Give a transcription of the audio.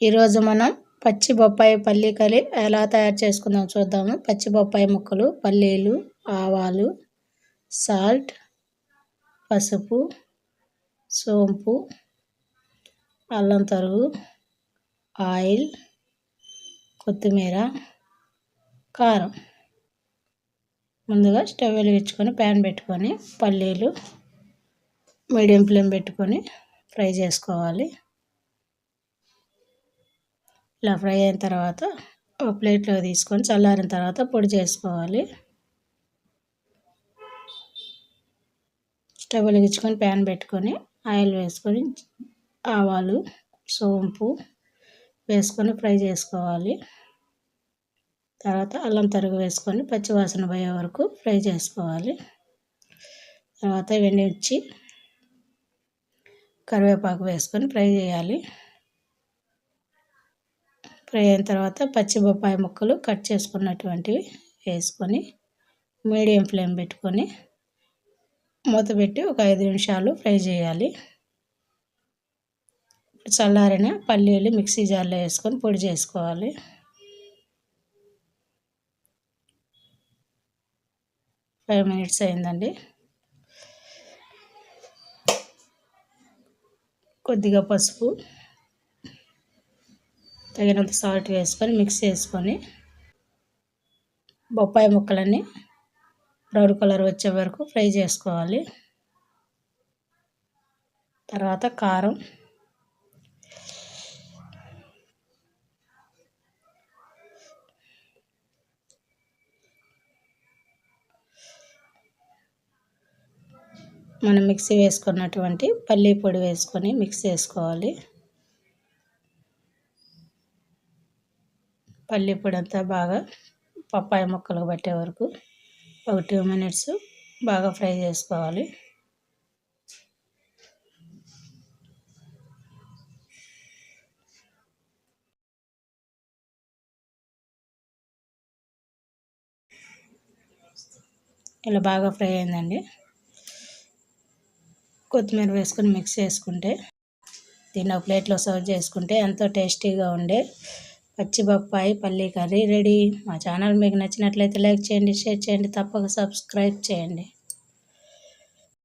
ఈరోజు మనం పచ్చి బొప్పాయి పల్లి కలి ఎలా తయారు చేసుకుందాం చూద్దాము. పచ్చి బొప్పాయి ముక్కలు పల్లీలు ఆవాలు సాల్ట్ పసుపు సోంపు అల్లం తరుగు ఆయిల్ కొత్తిమీర కారం. ముందుగా స్టవ్ వెలిగించుకొని ప్యాన్ పెట్టుకొని పల్లీలు మీడియం ఫ్లేమ్ పెట్టుకొని ఫ్రై చేసుకోవాలి. ఇలా ఫ్రై అయిన తర్వాత ఒక ప్లేట్లో తీసుకొని చల్లారిన తర్వాత పొడి చేసుకోవాలి. స్టవ్ వెలిగించుకొని ప్యాన్ పెట్టుకొని ఆయిల్ వేసుకొని ఆవాలు సోంపు వేసుకొని ఫ్రై చేసుకోవాలి. తర్వాత అల్లం తరుగు వేసుకొని పచ్చివాసన పోయే వరకు ఫ్రై చేసుకోవాలి. తర్వాత వెండి వచ్చి కరివేపాకు వేసుకొని ఫ్రై చేయాలి. ఫ్రై అయిన తర్వాత పచ్చి బొప్పాయి ముక్కలు కట్ చేసుకున్నటువంటివి వేసుకొని మీడియం ఫ్లేమ్ పెట్టుకొని మూత పెట్టి ఒక ఐదు నిమిషాలు ఫ్రై చేయాలి. చల్లారిన పల్లీలు మిక్సీ జార్లో వేసుకొని పొడి చేసుకోవాలి. ఫైవ్ మినిట్స్ అయిందండి. కొద్దిగా పసుపు తగినంత సాల్ట్ వేసుకొని మిక్స్ చేసుకొని బొప్పాయి ముక్కలన్నీ బ్రౌన్ కలర్ వచ్చే వరకు ఫ్రై చేసుకోవాలి. తర్వాత కారం. మనం మిక్సీ వేసుకున్నటువంటి పల్లీ పొడి వేసుకొని మిక్స్ చేసుకోవాలి. పల్లి పొడంతా అంతా బాగా పప్పాయ ముక్కలు పట్టే వరకు ఒక టూ మినిట్స్ బాగా ఫ్రై చేసుకోవాలి. ఇలా బాగా ఫ్రై అయిందండి. కొత్తిమీర వేసుకొని మిక్స్ చేసుకుంటే దీన్ని ఒక ప్లేట్లో సర్వ్ చేసుకుంటే ఎంతో టేస్టీగా ఉండే పచ్చి బొప్పాయి పల్లీ కర్రీ రెడీ. మా ఛానల్ మీకు నచ్చినట్లయితే లైక్ చేయండి షేర్ చేయండి తప్పక సబ్స్క్రైబ్ చేయండి.